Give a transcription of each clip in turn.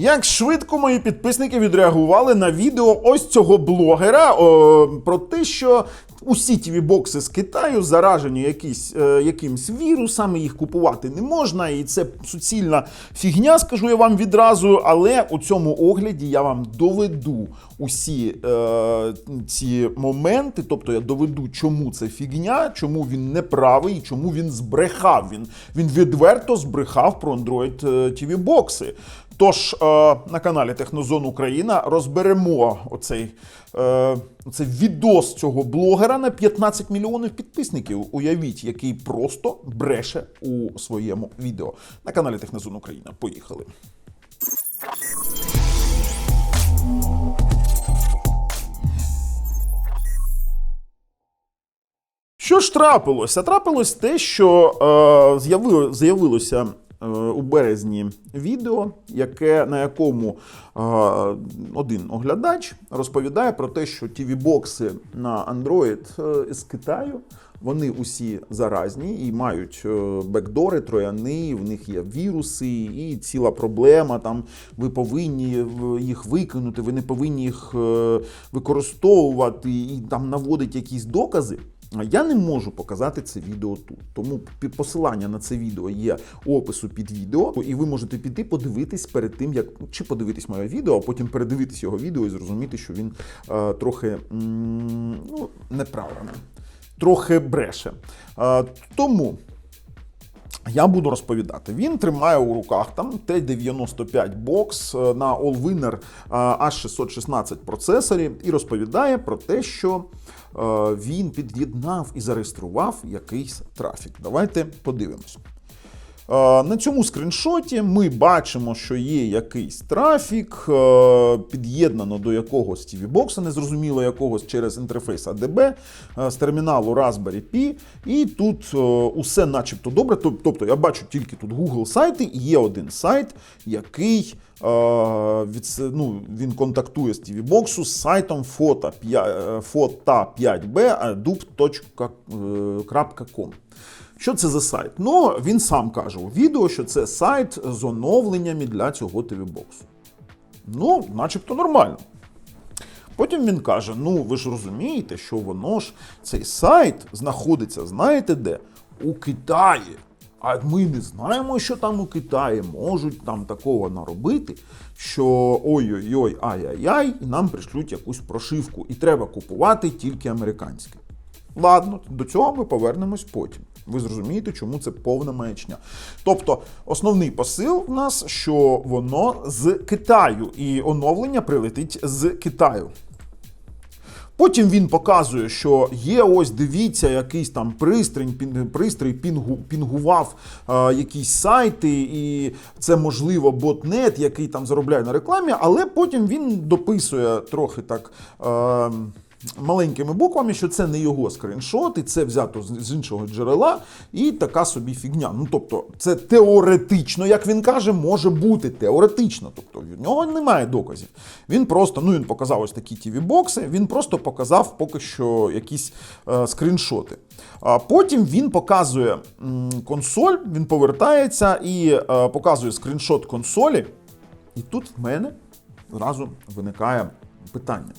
Як швидко мої підписники відреагували на відео ось цього блогера о, про те, що усі тіві бокси з Китаю заражені якісь, е, якимсь вірусами, їх купувати не можна, і це суцільна фігня, скажу я вам відразу. Але у цьому огляді я вам доведу усі е, ці моменти, тобто я доведу, чому це фігня, чому він не правий, і чому він збрехав. Він, він відверто збрехав про Android TV бокси. Тож е, на каналі Технозон Україна розберемо оцей, е, оцей відос цього блогера на 15 мільйонів підписників. Уявіть, який просто бреше у своєму відео на каналі Технозон Україна. Поїхали. Що ж трапилося? Трапилось те, що е, з'яви- з'явилося у березні відео, яке, на якому е, один оглядач розповідає про те, що TV-бокси на Android е, з Китаю. Вони усі заразні і мають е, бекдори, трояни, в них є віруси і ціла проблема. Там ви повинні їх викинути, ви не повинні їх е, використовувати і там наводить якісь докази. Я не можу показати це відео тут. Тому посилання на це відео є у опису під відео, і ви можете піти подивитись перед тим, як чи подивитись моє відео, а потім передивитись його відео і зрозуміти, що він е, трохи м, ну, неправильний, трохи бреше. Е, тому. Я буду розповідати. Він тримає у руках там T95 бокс е, на Allwinner е, H616 процесорі і розповідає про те, що він під'єднав і зареєстрував якийсь трафік. Давайте подивимось. Е, На цьому скріншоті ми бачимо, що є якийсь трафік, е, під'єднано до якогось TV бокса, незрозуміло якогось через інтерфейс ADB е, з терміналу Raspberry Pi. І тут усе начебто добре. Тобто я бачу тільки тут Google сайти, і є один сайт, який від, ну, він контактує з TV боксу з сайтом фото 5b adobe.com. Що це за сайт? Ну, він сам каже у відео, що це сайт з оновленнями для цього TV-боксу. Ну, начебто нормально. Потім він каже: ну ви ж розумієте, що воно ж цей сайт знаходиться, знаєте де? У Китаї. А ми не знаємо, що там у Китаї можуть там такого наробити, що ой-ой-ой, ай-яй-яй, і нам пришлють якусь прошивку, і треба купувати тільки американське. Ладно, до цього ми повернемось потім. Ви зрозумієте, чому це повна маячня. Тобто, основний посил в нас, що воно з Китаю, і оновлення прилетить з Китаю. Потім він показує, що є ось дивіться, якийсь там пристрій, пристрій пінгу, пінгував е, якісь сайти, і це можливо ботнет, який там заробляє на рекламі, але потім він дописує трохи так. Е, Маленькими буквами, що це не його скріншот, і це взято з іншого джерела, і така собі фігня. Ну тобто, це теоретично, як він каже, може бути теоретично. Тобто в нього немає доказів. Він просто ну він показав ось такі tv бокси він просто показав поки що якісь е, скріншоти. А потім він показує консоль, він повертається і е, показує скріншот консолі. І тут в мене зразу виникає питання.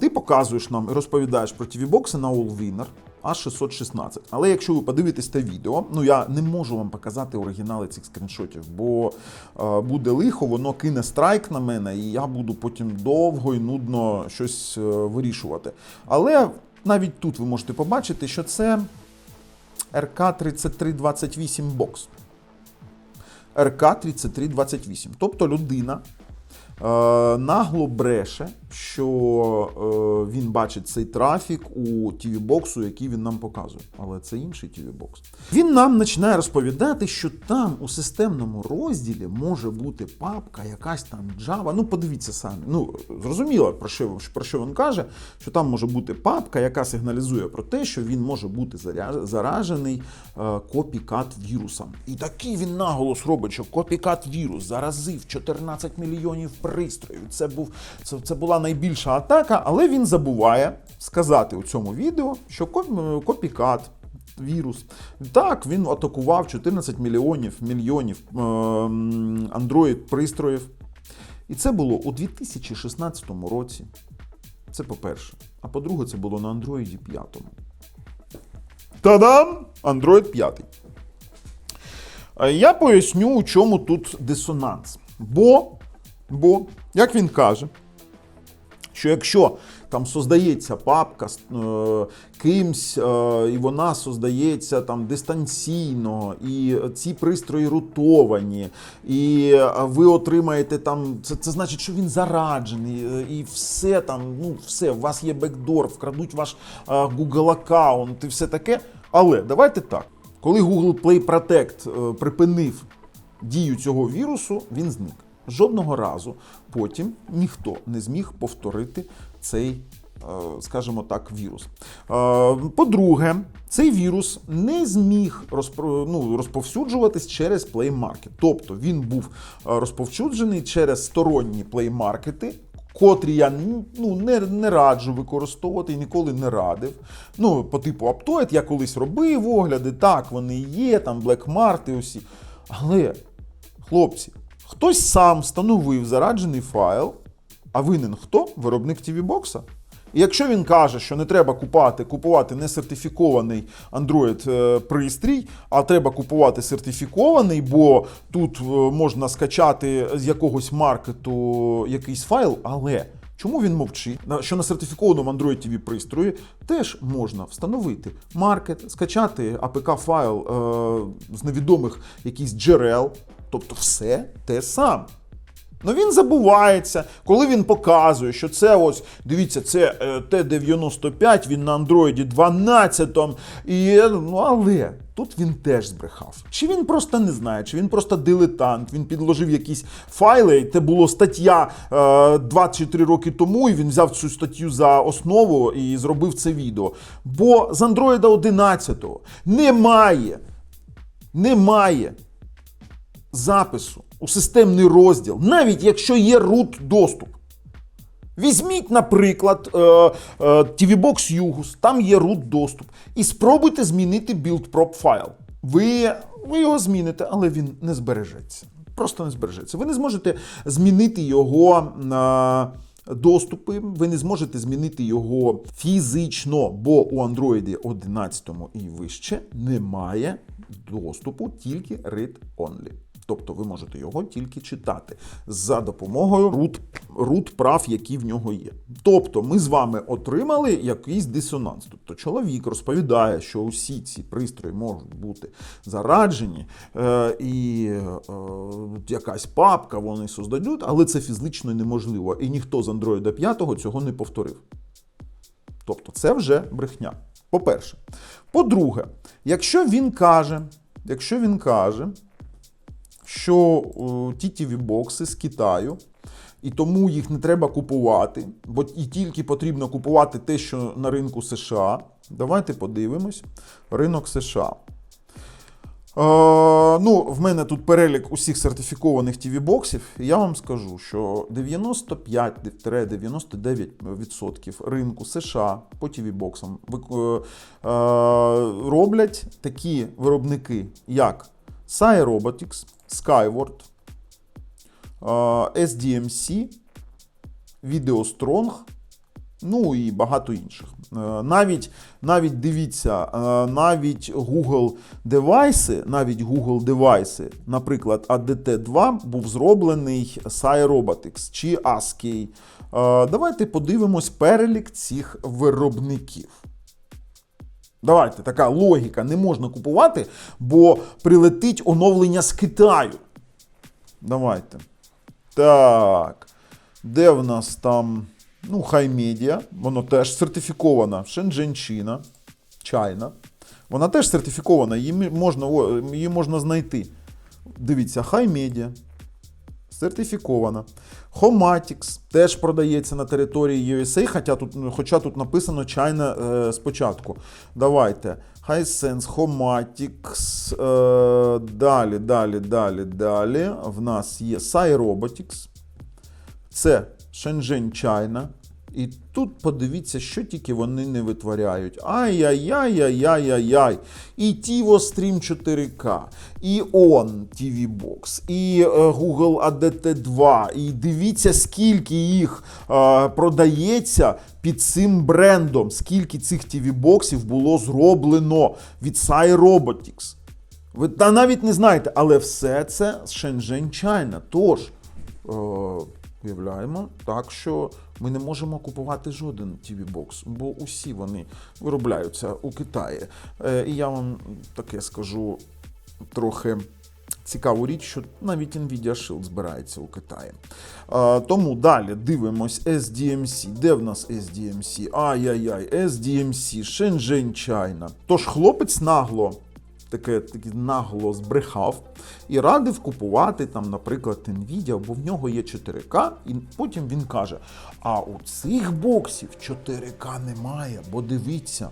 Ти показуєш нам і розповідаєш про TV-бокси на Allwinner A616. Але якщо ви подивитесь те відео, ну я не можу вам показати оригінали цих скріншотів, бо буде лихо, воно кине страйк на мене, і я буду потім довго і нудно щось е, вирішувати. Але навіть тут ви можете побачити, що це RK3328 бокс. РК-3328. Тобто людина нагло бреше, що е, він бачить цей трафік у TV-боксу, який він нам показує. Але це інший TV-бокс. Він нам починає розповідати, що там у системному розділі може бути папка, якась там Java. Ну, подивіться самі. Ну, зрозуміло, про що, про що він каже, що там може бути папка, яка сигналізує про те, що він може бути заражений е, копікат вірусом. І такий він наголос робить, що копікат вірус заразив 14 мільйонів пристрою. Це був це, це була найбільша атака, але він забуває сказати у цьому відео, що е, копікат. Вірус. Так, він атакував 14 мільйонів мільйонів ем, Android-пристроїв. І це було у 2016 році. Це по-перше. А по-друге, це було на Android 5. Та-дам! Android 5. Е, я поясню, у чому тут дисонанс. Бо Бо, як він каже, що якщо там создається папка е, кимсь, е, і вона создається там дистанційно, і ці пристрої рутовані, і е, ви отримаєте там, це це значить, що він зараджений, е, і все там, ну все, у вас є бекдор, вкрадуть ваш е, Google аккаунт і все таке. Але давайте так, коли Google Play Protect е, припинив дію цього вірусу, він зник жодного разу потім ніхто не зміг повторити цей. Е, скажімо так, вірус. Е, по-друге, цей вірус не зміг ну, розповсюджуватись через плеймаркет. Тобто він був е, розповсюджений через сторонні плеймаркети, котрі я ну, не не раджу використовувати і ніколи не радив. Ну, По типу Аптоет я колись робив огляди, так, вони є, там Black і усі. Але, хлопці, Хтось сам встановив зараджений файл, а винен хто? Виробник TV-бокса. І якщо він каже, що не треба купати, купувати несертифікований Android е, пристрій, а треба купувати сертифікований, бо тут е, можна скачати з якогось маркету якийсь файл, але чому він мовчить? Що на сертифікованому Android TV пристрої теж можна встановити маркет, скачати APK файл е, з невідомих якісь джерел. Тобто все те саме. Ну він забувається, коли він показує, що це ось, дивіться, це е, Т-95, він на Андроїді 12. І, е, ну, Але тут він теж збрехав. Чи він просто не знає, чи він просто дилетант, він підложив якісь файли, і це була стаття е, 2 чи роки тому, і він взяв цю статтю за основу і зробив це відео. Бо з Андроїда 11 немає. Немає запису у системний розділ, навіть якщо є root доступ. Візьміть, наприклад, е, е, TVBox Yugus, там є root доступ, і спробуйте змінити build.prop файл. Ви, ви його зміните, але він не збережеться. Просто не збережеться. Ви не зможете змінити його е, доступи, ви не зможете змінити його фізично, бо у Android 11 і вище немає доступу, тільки read-only. Тобто ви можете його тільки читати за допомогою рут, рут прав, які в нього є. Тобто ми з вами отримали якийсь дисонанс. Тобто чоловік розповідає, що усі ці пристрої можуть бути зараджені, е, і е, якась папка вони создадуть, але це фізично неможливо. І ніхто з Android 5 цього не повторив. Тобто це вже брехня. По-перше. По-друге, якщо він каже, якщо він каже що е, ті тітіві бокси з Китаю. І тому їх не треба купувати, бо і тільки потрібно купувати те, що на ринку США. Давайте подивимось: ринок США. Е, ну, В мене тут перелік усіх сертифікованих ТВ-боксів. І я вам скажу, що 95-99% ринку США по ТВ-боксам е, е, роблять такі виробники, як Sai Robotics, Skyward, SDMC, VideoStrong, ну і багато інших. Е, навіть навіть дивіться, е, навіть Google девайси, навіть Google девайси, наприклад, ADT2 був зроблений Robotics чи ASCII. Е, давайте подивимось перелік цих виробників. Давайте така логіка не можна купувати, бо прилетить оновлення з Китаю. Давайте. Так. Де в нас там? Ну, Хаймедіа, воно теж сертифікована. Шендженчина, чайна. Вона теж сертифікована, її можна її можна знайти. Дивіться, хай-медіа сертифікована. Homatics теж продається на території USA, хоча тут хоча тут написано чайна е, спочатку. Давайте. Hisense, Homatics. Е, Далі, далі, далі, далі. В нас є Cyrobotics. Це Shenzhen China. І тут подивіться, що тільки вони не витворяють. Ай-яй-яй-яй-яй-яй. І TiVo Stream 4K, і ON TV Box, і е, Google ADT 2. І дивіться, скільки їх е, продається під цим брендом, скільки цих TV боксів було зроблено від Sai Robotics. Ви та навіть не знаєте, але все це з Shenzhen China. Тож, е, уявляємо так, що ми не можемо купувати жоден TV бокс, бо усі вони виробляються у Китаї. Е, і я вам таке скажу трохи. Цікаву річ, що навіть Nvidia Shield збирається у Китаї. Е, тому далі дивимось SDMC. Де в нас SDMC? Ай-яй-яй, SDMC, Shenzhen China. Тож хлопець нагло таке, таке нагло збрехав і радив купувати там, наприклад, Nvidia, бо в нього є 4К, і потім він каже: а у цих боксів 4К немає, бо дивіться.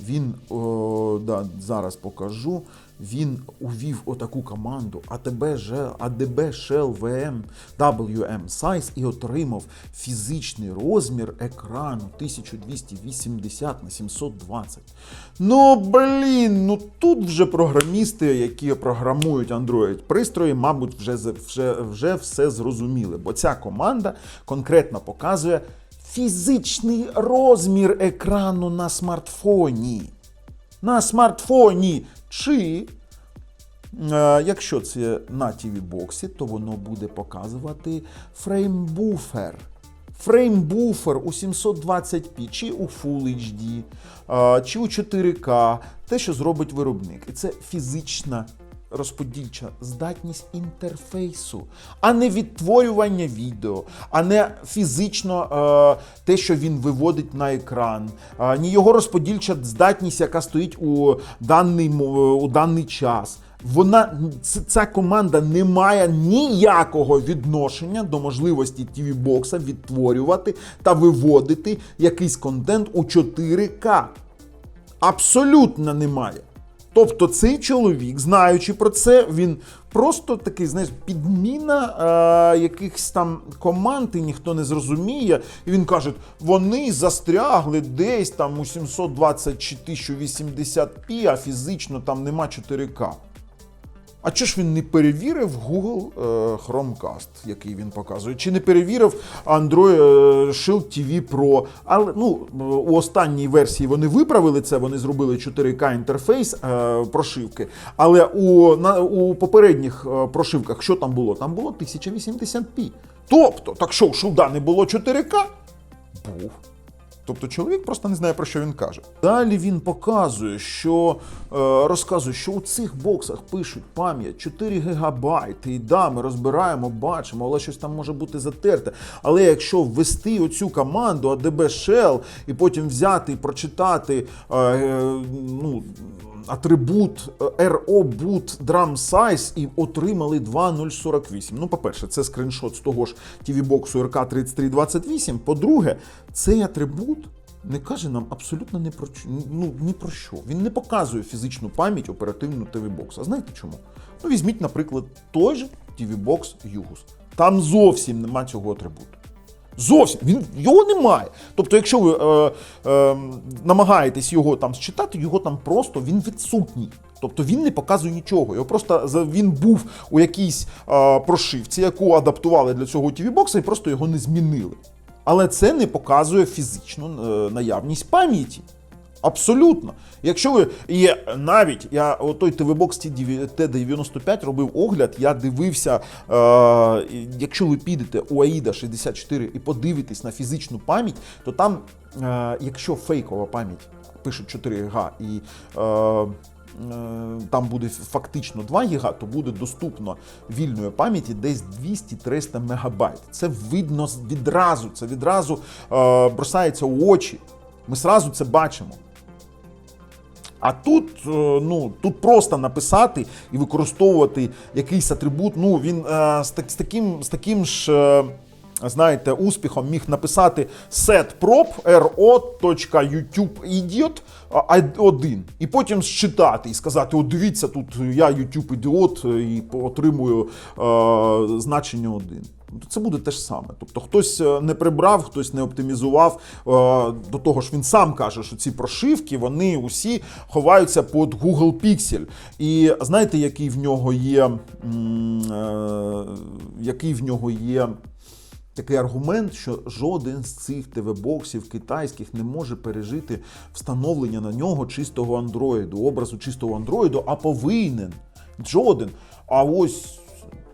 Він о, да, зараз покажу. Він увів отаку команду ADB Shell VM WM Size і отримав фізичний розмір екрану 1280 на 720. Ну блін, ну тут вже програмісти, які програмують Android пристрої, мабуть, вже, вже, вже все зрозуміли, бо ця команда конкретно показує фізичний розмір екрану на смартфоні. На смартфоні. Чи, е, якщо це на TV боксі, то воно буде показувати фреймбуфер. Фреймбуфер у 720p, чи у Full HD, е, чи у 4К, те, що зробить виробник. І це фізична розподільча здатність інтерфейсу, а не відтворювання відео, а не фізично е, те, що він виводить на екран, е, ні його розподільча здатність, яка стоїть у даний, у даний час. Вона ця команда не має ніякого відношення до можливості TV бокса відтворювати та виводити якийсь контент у 4К. Абсолютно немає. Тобто цей чоловік, знаючи про це, він просто такий, знаєш, підміна е, якихось там команд, і ніхто не зрозуміє. І він каже, вони застрягли десь там у 720 чи 1080p, а фізично там нема 4К. А чого ж він не перевірив Google е, Chromecast, який він показує? Чи не перевірив Android е, Shield TV Pro? Але ну, у останній версії вони виправили це, вони зробили 4К інтерфейс е, прошивки. Але у, на, у попередніх прошивках що там було? Там було 1080p. Тобто, так що, у Шилда не було 4К? Був. Тобто чоловік просто не знає про що він каже. Далі він показує, що е, розказує, що у цих боксах пишуть пам'ять 4 гігабайти. І да, ми розбираємо, бачимо, але щось там може бути затерте. Але якщо ввести оцю команду ADB Shell і потім взяти і прочитати е, е, ну, атрибут е, RO boot drum size і отримали 2.048. Ну, по-перше, це скріншот з того ж TV-боксу RK3328. По-друге, цей атрибут не каже нам абсолютно ні про, ну, ні про що. Він не показує фізичну пам'ять оперативну TV-бокса. А знаєте чому? Ну, візьміть, наприклад, той же TV-бокс Югус. Там зовсім нема цього атрибуту. Зовсім він його немає. Тобто, якщо ви е, е, намагаєтесь його там считати, його там просто він відсутній. Тобто він не показує нічого. Його просто він був у якійсь е, прошивці, яку адаптували для цього TV бокса і просто його не змінили. Але це не показує фізичну е, наявність пам'яті. Абсолютно. Якщо ви є навіть я той ТВ-бокс Т95 робив огляд, я дивився, е, якщо ви підете у AIDA 64 і подивитесь на фізичну пам'ять, то там, е, якщо фейкова пам'ять пишуть 4 ГБ і е, е, там буде фактично 2 ГБ, то буде доступно вільної пам'яті десь 200-300 мегабайт. Це видно відразу, це відразу е, бросається у очі. Ми сразу це бачимо. А тут, е, ну, тут просто написати і використовувати якийсь атрибут. Ну, він е, з, так, з, таким, з таким ж. е, Знаєте, успіхом міг написати setprop ro.youtube-idiot 1 і потім считати і сказати: О, дивіться, тут я YouTube ідіот і отримую е, значення 1. То це буде те ж саме. Тобто хтось е, не прибрав, хтось не оптимізував. е, До того ж, він сам каже, що ці прошивки вони усі ховаються під Google Pixel. І знаєте, який в нього є, е, який в нього є. Такий аргумент, що жоден з цих ТВ-боксів китайських не може пережити встановлення на нього чистого андроїду, образу чистого андроїду, а повинен. Жоден. А ось.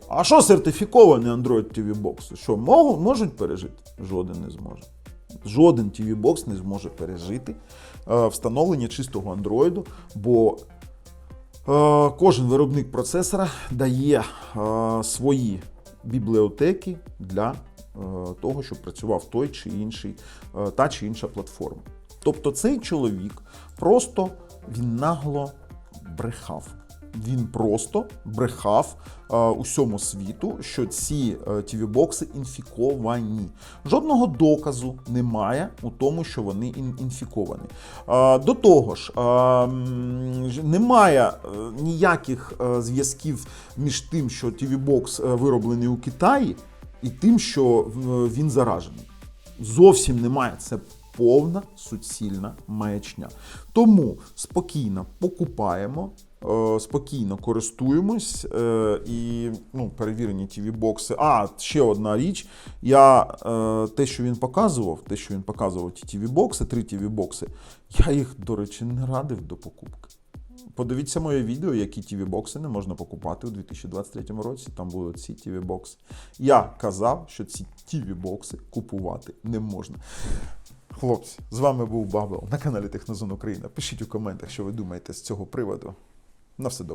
А що сертифікований Android TV Box? Що, можуть, пережити? Жоден не зможе. Жоден TV Box не зможе пережити е, встановлення чистого андроїду, бо Е, Кожен виробник процесора дає е, свої бібліотеки для того, щоб працював той чи інший, та чи інша платформа. Тобто цей чоловік просто він нагло брехав. Він просто брехав е, усьому світу, що ці е, TV-бокси інфіковані. Жодного доказу немає у тому, що вони ін- інфіковані. Е, до того ж, е, немає е, ніяких е, зв'язків між тим, що TV-бокс е, вироблений у Китаї, і тим, що він заражений. Зовсім немає. Це повна суцільна маячня. Тому спокійно покупаємо, спокійно користуємось е, і ну, перевірені ті бокси. А, ще одна річ. Я е, те, що він показував, те, що він показував, ті тіві бокси, три тіві бокси, я їх, до речі, не радив до покупки. Подивіться моє відео, які тіві бокси не можна покупати у 2023 році. Там були ці тіві бокси. Я казав, що ці тіві бокси купувати не можна. Хлопці, з вами був Бабел на каналі Технозон Україна. Пишіть у коментах, що ви думаєте з цього приводу. На все добре.